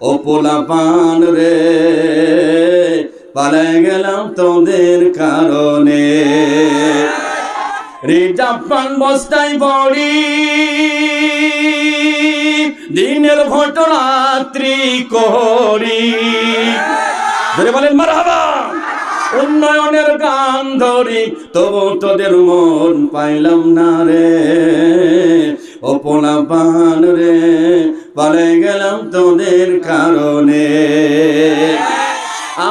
ও রে, পালাই গেলাম তোদের কারণে। রিজার্ভ পান বস্তায় বড়ি, দিনের ভোট রাত্রি করি। ধরে বলেন, মারহাবা! উন্নয়নের গান ধরি, তবু তোদের মন পাইলাম না রে। ও পান রে পালে কারণে।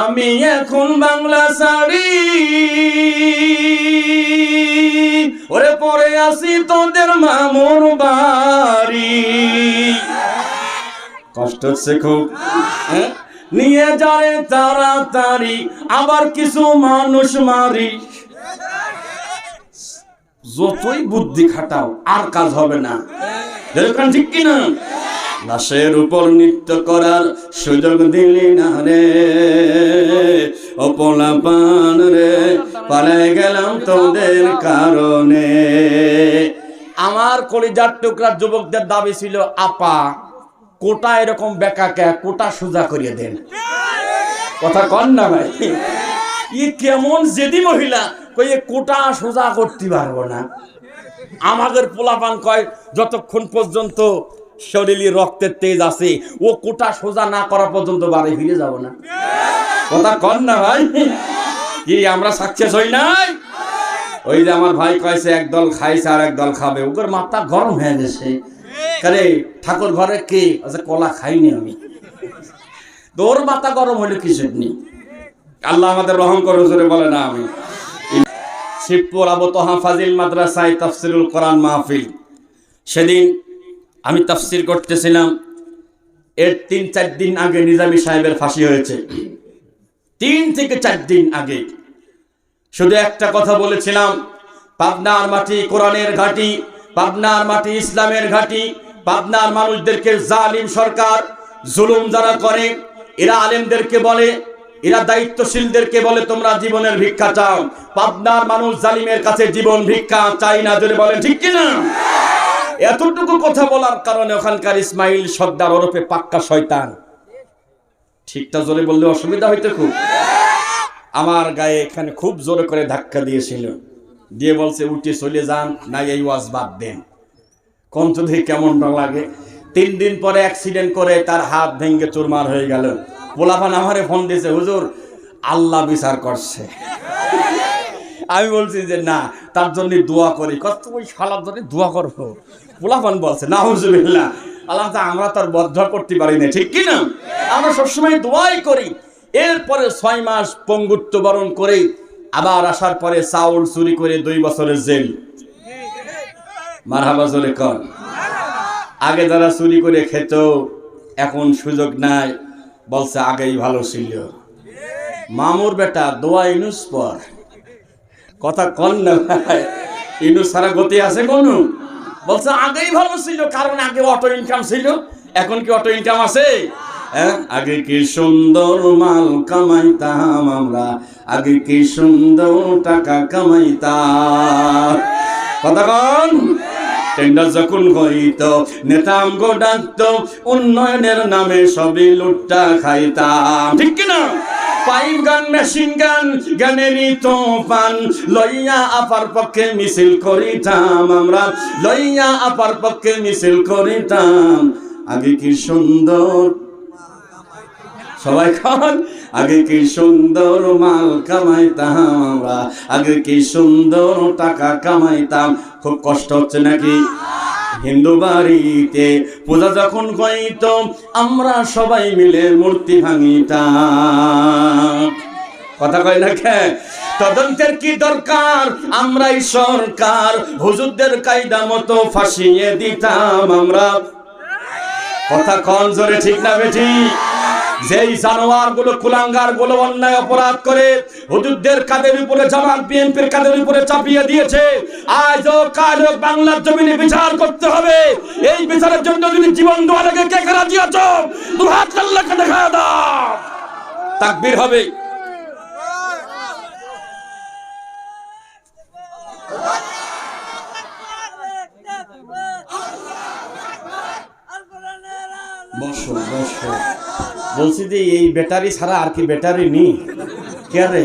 আমি এখন বাংলা শাড়ি। ওরে, পরে আসি তোদের মামুর বাড়ি। কষ্ট হচ্ছে খুব হ্যাঁ? নিয়ে যায় তাড়াতাড়ি, আবার কিছু মানুষ মারি। যতই বুদ্ধি খাটাও, আর কাজ হবে না। ঠিক কিনা? লাশের উপর নৃত্য করার সুযোগ দিলি না রে। অপলা পান রে, পালাই গেলাম তোদের কারণে। আমার কলিজার টুকরা যুবকদের দাবি ছিল, আপা, কোটা এরকম বেকাকে, কোটা সোজা করিয়ে দেন। কথা কন না ভাই। ই কেমন জেদি মহিলা কই কোটা সোজা করতে পারব না। আমাদের পোলাপান কয়, যতক্ষণ পর্যন্ত শরীরে রক্তের তেজ আছে, ও কোটা সোজা না করা পর্যন্ত বাড়ি ফিরে যাব না। কথা কন না ভাই। কি, আমরা সাকসেস হই নাই? ওই যে আমার ভাই কয়েছে একদল খাইছে আর একদল খাবে। ওদের মাথা গরম হয়ে গেছে। কারে, ঠাকুর ঘরে কে? আচ্ছা কলা খাইনি আমি। তোর মাথা গরম হলে কিছু নেই আল্লাহ আমাদের রহম করে জোরে বলে না আমি শিবপুর আবু তোহা ফাজিল মাদ্রাসায় তাফসিরুল কোরআন মাহফিল। সেদিন আমি তাফসির করতেছিলাম। এর তিন, চার দিন আগে নিজামী সাহেবের ফাঁসি হয়েছে। তিন থেকে চার দিন আগে। শুধু একটা কথা বলেছিলাম, পাবনার মাটি কোরআনের ঘাঁটি, পাবনার মাটি ইসলামের ঘাঁটি, পাবনার মানুষদেরকে জালিম সরকার জুলুম যারা করে, এরা আলেমদেরকে বলে, এরা দায়িত্বশীলদেরকে বলে তোমরা জীবনের ভিক্ষা চাও। পাবনার মানুষ জালিমের কাছে জীবন ভিক্ষা চাই না যদি বলেন ঠিক কিনা? এতটুকু কথা বলার কারণে ওখানকার ইসমাইল সর্দার ওরফে পাক্কা শয়তান। ঠিকটা জোরে বললে অসুবিধা হইতে খুব। আমার গায়ে এখানে খুব জোরে করে ধাক্কা দিয়েছিল। দিয়ে বলছে, উঠে চলে যান না এই ওয়াজ বাদ দেন। দেখে কেমন লাগে। তিন দিন পরে অ্যাক্সিডেন্ট করে তার হাত ভেঙে চুরমার হয়ে গেল। পোলাপান আমারে ফোন দিয়েছে, হুজুর, আল্লাহ বিচার করছে। আমি বলছি যে না, তার জন্য দোয়া করি। কত ওই শালার জন্য দোয়া করব? পোলাপান বলছে না হুজুবিল্লাহ আল্লাহ তা আমরা তার বদ্ধ করতে পারি না, ঠিক কি না আমরা সবসময় দোয়াই করি। এরপরে ছয় মাস পঙ্গুত্ব বরণ করে, আবার আসার পরে চাউল চুরি করে দুই বছরের জেল। মারহাবা কর আগে যারা চুরি করে খেত, এখন সুযোগ নাই, বলছে আগেই ভালো ছিল। মামুর বেটা দোয়া ইনুস পর। কথা কন না ভাই। ইনুস সারা গতি আছে কোন? বলছে, আগেই ভালো ছিল, কারণ আগে অটো ইনকাম ছিল, এখন কি অটো ইনকাম আছে? হ্যাঁ? আগে কি সুন্দর মাল কামাইতাম আমরা, আগে কি সুন্দর টাকা কামাইতাম। কথা কন? টেন্ডার যখন হইত নেতাম গো ডাকত, উন্নয়নের নামে সবই লুটটা খাইতাম। ঠিক কিনা? পাইপ গান, মেশিন গান গানেরই তোফান লইয়া আপার পক্ষে মিছিল করিতাম আমরা। লইয়া আপার পক্ষে মিছিল করিতাম। আগে কি সুন্দর? সবাই খান আগে কি সুন্দর মাল কামাইতাম আমরা। আগে কি সুন্দর টাকা কামাইতাম। খুব কষ্ট হচ্ছে নাকি? হিন্দু বাড়িতে পূজা যখন কইত আমরা সবাই মিলে মূর্তি ভাঙিতাম। কথা কয় না কে? তদন্তের কি দরকার? আমরাই সরকার। হুজুরদের কায়দা মতো ফাঁসিয়ে দিতাম আমরা। কথা কন জোরে ঠিক না বেঠি যেই জানোয়ারগুলো কুলাঙ্গারগুলো অন্যায় অপরাধ করে হুজুরদের কাদের উপরে জামাত, বিএনপির কাদের উপরে চাপিয়ে দিয়েছে, আজ ও কাল হোক বাংলার জমিনে বিচার করতে হবে। এই বিচারের জন্য যদি জীবন দেওয়া লাগে কে কারা দিয়েছ দু হাত আল্লাহকে দেখা দাও। তাকবীর হবে বসো বসো বলছি যে এই ব্যাটারি ছাড়া আর কি ব্যাটারি নেই। কে রে?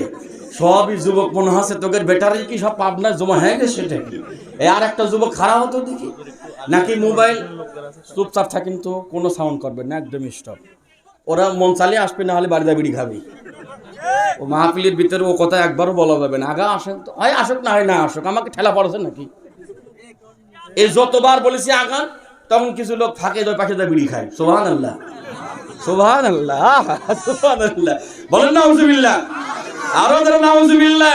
সবই যুবক মনে হচ্ছে, তোদের ব্যাটারি কি সব পাবনার জমা হয়ে গেছে সেটা? এ আর একটা যুবক খারাপ হতো দেখি? নাকি মোবাইল? চুপচাপ থাকেন তো কোনো সাউন্ড করবে না একদম স্টপ ওরা মন চালিয়ে আসবে না হলে বাড়িতে বিড়ি খাবে। ও মাহফিলের ভিতরে ও কথা একবারও বলা যাবে না। আগা আসেন তো। হয় আসুক না হয় না আসুক, আমাকে ঠেলা পড়েছে নাকি? এই যতবার বলেছি আগান, তখন কিছু লোক ফাঁকে দেয় পাশে দেয় বিড়ি খায়। সোহান আল্লাহ আল্লাহ বলেন না না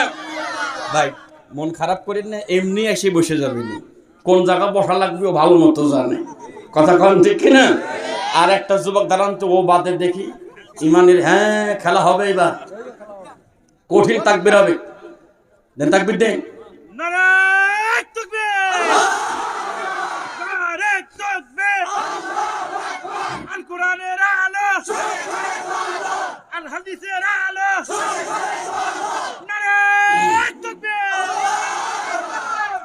ভাই, মন খারাপ করেন না, এমনি এসে বসে যাবেন। কোন জায়গা বসা লাগবে, ও ভালো মতো জানে। কথা কন ঠিক কিনা? আর একটা যুবক দাঁড়ান তো, ও বাদে দেখি, ইমানের হ্যাঁ খেলা হবে এবার। কঠিন তাকবির হবে। দেন তাকবির দেন।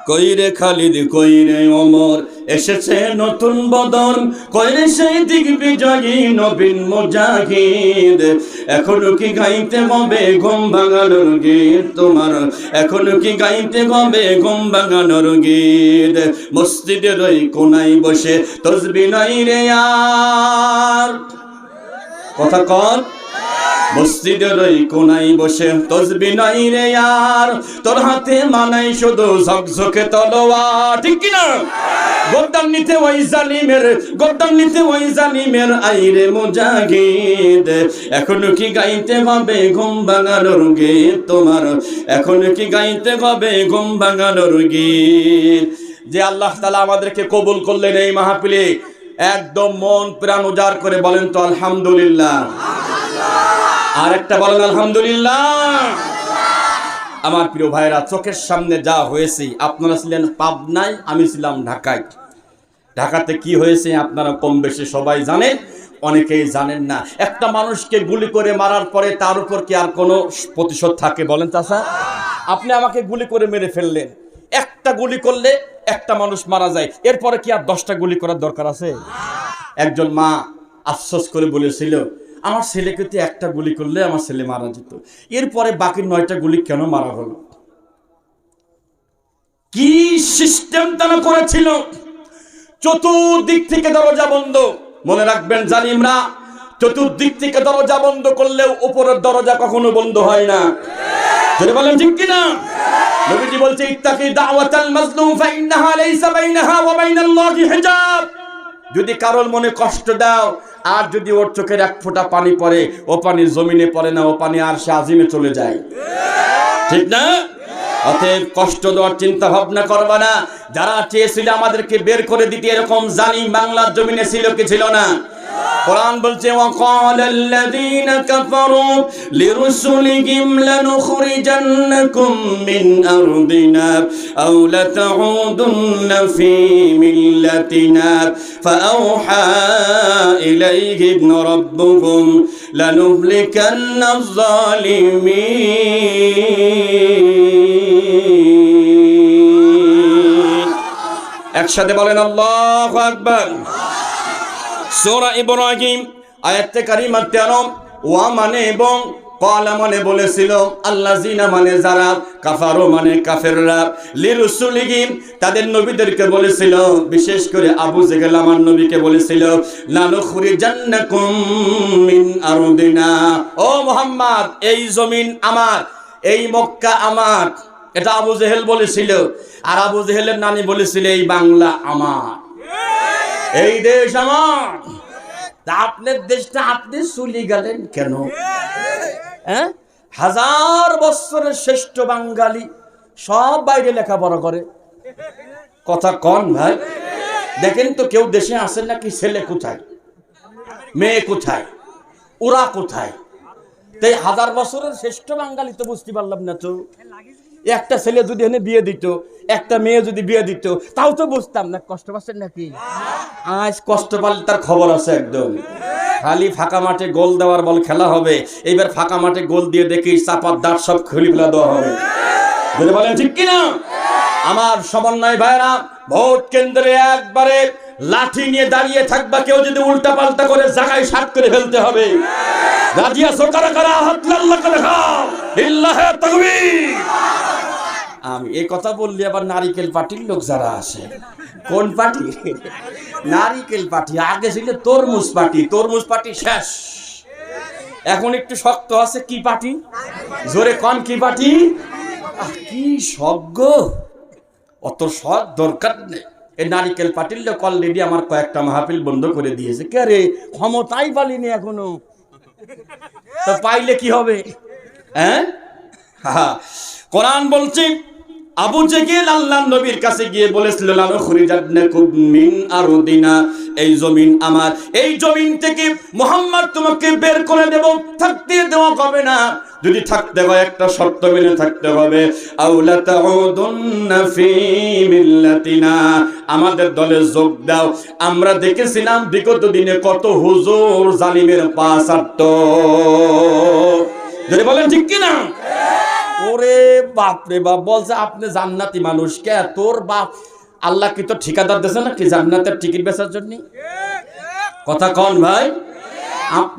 কইরে খালিদ, কইরে অমর এসেছে নতুন বদন, কইরে সেই দিক বিজয়ী নবীন মুজাহিদ। এখনও কি গাইতে হবে ঘুম ভাঙানোর গীত তোমার? এখনও কি গাইতে হবে ঘুম ভাঙানোর গীত? মসজিদের ওই কোনায় বসে তসবি নাই রে আর। কথা কর মসজিদের ওই কোনায় বসে তসবি নাই রে আর। তোর হাতে মানাই শুধু ঝকঝকে তলোয়ার। ঠিক কি না গদ্দান নিতে ওই জালিমের গদ্দান নিতে ওই জালিমের আইরে মুজাহিদ। এখনও কি গাইতে হবে ঘুম ভাঙানোর গীত তোমার? এখনও কি গাইতে হবে ঘুম ভাঙানোর গীত যে আল্লাহ তালা আমাদেরকে কবুল করলেন এই মাহফিলে, একদম মন প্রাণ উজাড় করে বলেন তো আলহামদুলিল্লাহ। আর একটা বলেন, আলহামদুলিল্লাহ। আমার প্রিয় ভাইরা চোখের সামনে যা হয়েছে, আপনারা ছিলেন পাবনায়, আমি ছিলাম ঢাকায়। ঢাকাতে কি হয়েছে আপনারা কম বেশি সবাই জানেন অনেকেই জানেন না। একটা মানুষকে গুলি করে মারার পরে তার উপর কি আর কোনো প্রতিশোধ থাকে বলেন চাষা আপনি আমাকে গুলি করে মেরে ফেললেন। একটা গুলি করলে একটা মানুষ মারা যায়। এরপরে কি আর দশটা গুলি করার দরকার আছে? একজন মা আফসোস করে বলেছিল আমার ছেলেকে তো একটা গুলি করলে আমার ছেলে মারা যেত। এরপরে বাকি নয়টা গুলি কেন মারা হলো? কি সিস্টেম তারা করেছিল? চতুর্দিক থেকে দরজা বন্ধ। মনে রাখবেন জালিমরা চতুর্দিক থেকে দরজা বন্ধ করলেও উপরের দরজা কখনো বন্ধ হয় না। ঠিক কিনা? বলছে, ইত্তাকি দাওয়াতাল মাজলুম ফাইন্নাহা লাইসা বাইনাহা ওয়া বাইনাল্লাহি হিজাব। যদি কারোর মনে কষ্ট দাও, আর যদি ওর চোখের এক ফোঁটা পানি পড়ে, ও পানি জমিনে পড়ে না, ও পানি আর সে আজিমে চলে যায়। ঠিক না? অতএব কষ্ট দেওয়ার চিন্তা ভাবনা করবা না। যারা চেয়েছিল আমাদেরকে বের করে দিতে, এরকম জানি বাংলার জমিনে ছিল কি ছিল না। কোরআন বলছে وقال الذين كفروا لرسلهم لنخرجنكم من أرضنا أو لتعودن في ملتنا فأوحى إليهم ربهم لنهلكن الظالمين একসাথে বলেন আল্লাহু আকবার সূরা ইব্রাহিম আয়াতে কারিমা 13 ওয়া মানে এবং কলা মানে বলেছিল আল্লাহ জিনা মানে যারা কাফারো মানে কাফেররা। লিরুসুলিহিম তাদের নবীদেরকে বলেছিল, বিশেষ করে আবু জেগেল আমার নবীকে বলেছিল, লানুখরিজান্নাকুম মিন আরদিনা। ও মোহাম্মদ, এই জমিন আমার, এই মক্কা আমার। এটা আবু জেহেল বলেছিল, আর আবু জেহেলের নানি বলেছিল, এই বাংলা আমার। এই দেশ আমার। তা আপনার দেশটা আপনি চলে গেলেন কেন? হ্যাঁ? হাজার বছরের শ্রেষ্ঠ বাঙালি সব বাইরে লেখাপড়া করে। কথা কন ভাই। দেখেন তো কেউ দেশে আসেন নাকি ছেলে কোথায়? মেয়ে কোথায়? ওরা কোথায়? তাই হাজার বছরের শ্রেষ্ঠ বাঙালি তো বুঝতে পারলাম না তো। একটা ছেলে যদি এনে বিয়ে দিত, একটা মেয়ে যদি বিয়ে দিত, তাও তো বুঝতাম না, কষ্ট পাচ্ছেন নাকি? আজ কষ্ট পারলে তার খবর আছে একদম। খালি ফাঁকা মাঠে গোল দেওয়ার বল খেলা হবে। এইবার ফাঁকা মাঠে গোল দিয়ে দেখি চাপার দাঁত সব খুলি ফেলা দেওয়া হবে। যদি বলেন ঠিক কিনা? আমার সমন্বয় ভাইরা, ভোট কেন্দ্রে একবারে লাঠি নিয়ে দাঁড়িয়ে থাকবা, কেউ যদি উল্টা পাল্টা করে জায়গায় সাত করে ফেলতে হবে। রাজিয়া সোকারা কারা হাত লাল্লা করে খাও। ইল্লাহে তাকবীর। আমি এই কথা বললি আবার নারিকেল পার্টির লোক যারা আসে কোন পার্টি নারিকেল পার্টি আগে ছিল তরমুজ পার্টি তরমুজ পার্টি শেষ। এখন একটু শক্ত আছে কি পার্টি জোরে কন কি পার্টি কি সজ্ঞ অত সৎ দরকার নেই। এই নারিকেল পার্টির লোক অলরেডি আমার কয়েকটা মাহফিল বন্ধ করে দিয়েছে। কে রে ক্ষমতাই পালিনি এখনও। তো পাইলে কি হবে? হ্যাঁ? হা, কোরআন বলছে আবু জেগেল আল্লাহ নবীর কাছে গিয়ে বলেছিল মিন আরদিনা। এই জমিন আমার। এই জমিন থেকে মোহাম্মদ তোমাকে বের করে দেব, থাকতে দেওয়া হবে না। যদি থাকতে হয়, একটা শর্ত মেনে থাকতে হবে। আমাদের দলে যোগ দাও। আমরা দেখেছিলাম বিগত দিনে কত হুজুর জালিমের পাশ যদি বলেন ঠিক কি না ওরে বাপ রে বাপ, বলছে আপনি জান্নাতি মানুষ কে? তোর বাপ আল্লাহ কি তো ঠিকাদার দেছে নাকি জান্নাতের টিকিট বেচার জন্য? কথা কন ভাই।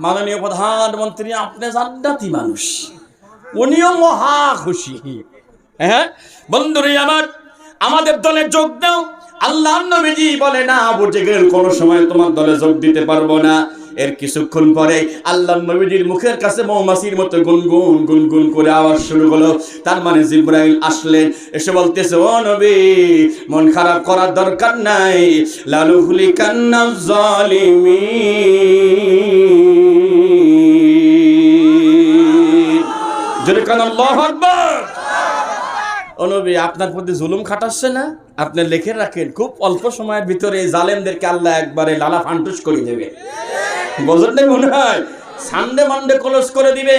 মাননীয় প্রধানমন্ত্রী, আপনি জান্নাতি মানুষ। উনিও মহা খুশি। হ্যাঁ? বন্ধুরে আমার, আমাদের দলে যোগ দাও। আল্লাহ নবীজি বলে, না, আবু জেগেল কোনো সময় তোমার দলে যোগ দিতে পারব না। এর কিছুক্ষণ পরে আল্লাহ নবীজির মুখের কাছে মৌমাছির মতো গুনগুন গুনগুন করে আওয়াজ শুরু হলো। তার মানে জিব্রাইল আসলেন এসে বলতেছে, ও নবী, মন খারাপ করার দরকার নাই। লালু হুলি কান্না জালিমিন। যদি কান আকবার! ও নবী, আপনার প্রতি জুলুম খাটাচ্ছে না? আপনি লিখে রাখেন, খুব অল্প সময়ের ভিতরে জালেমদেরকে আল্লাহ একবারে লালা ফান্টুস করে দেবে। বোঝেন মনে হয় সানডে মানডে ক্লোজ করে দিবে।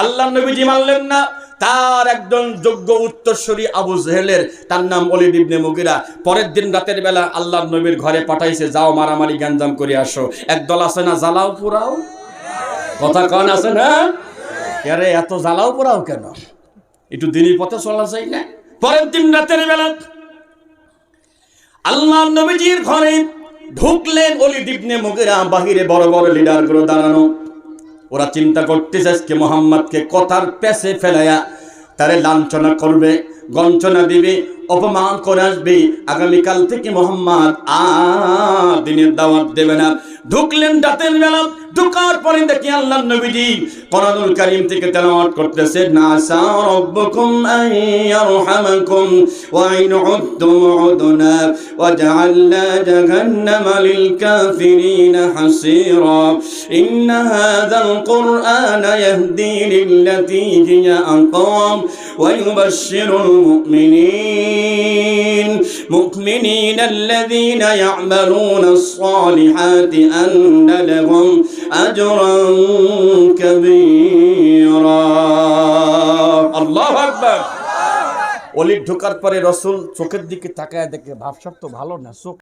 আল্লাহ নবীজি মানলেন না। তার একজন যোগ্য উত্তরসূরি আবু জেহেলের, তার নাম অলিদ ইবনে মুগিরা। পরের দিন রাতের বেলা আল্লাহ নবীর ঘরে পাঠাইছে, যাও মারামারি গ্যাঞ্জাম করে আসো। একদল আছে না জ্বালাও পুরাও কথা কন, আছে না? আরে, এত জ্বালাও পোড়াও কেন? একটু দিনের পথে চলা যায় না? পরের দিন রাতের বেলা আল্লাহ নবীজির ঘরে ঢুকলেন অলি দিবনে মুগেরা, বাহিরে বড় বড় লিডারগুলো দাঁড়ানো। ওরা চিন্তা করতেছে আজকে মোহাম্মদকে কথার পেছে ফেলাইয়া তারে লাঞ্ছনা করবে গঞ্চনা দিবে, অপমান করে আসবে। আগামীকাল থেকে মোহাম্মদ আর দিনের দাওয়াত দেবে না। ঢুকলেন রাতের বেলা ঢুকার পরে দেখি আল্লাহ নবীজি কোরআনুল কারীম থেকে তেলাওয়াত করতেছে নাসা রাব্বুকুম আন ইয়ারহামাকুম ওয়া ইন উদ্তুম উদনা ওয়া জাআলনা জাহান্নামা লিল কাফিরিনা হাসীরা ইন হাযাল কুরআনা ইয়াহদি লিল্লাতী হিয়া আকাম ওয়া ইউবাশশিরুল মুমিনিন মুমিনিনা আল্লাযীনা ইয়া'মালুনা الصالحات أن لهم أجرا كبيرا الله أكبر অলির ঢোকার পরে রসুল চোখের দিকে তাকায় দেখে ভাবসাব তো ভালো না চোখ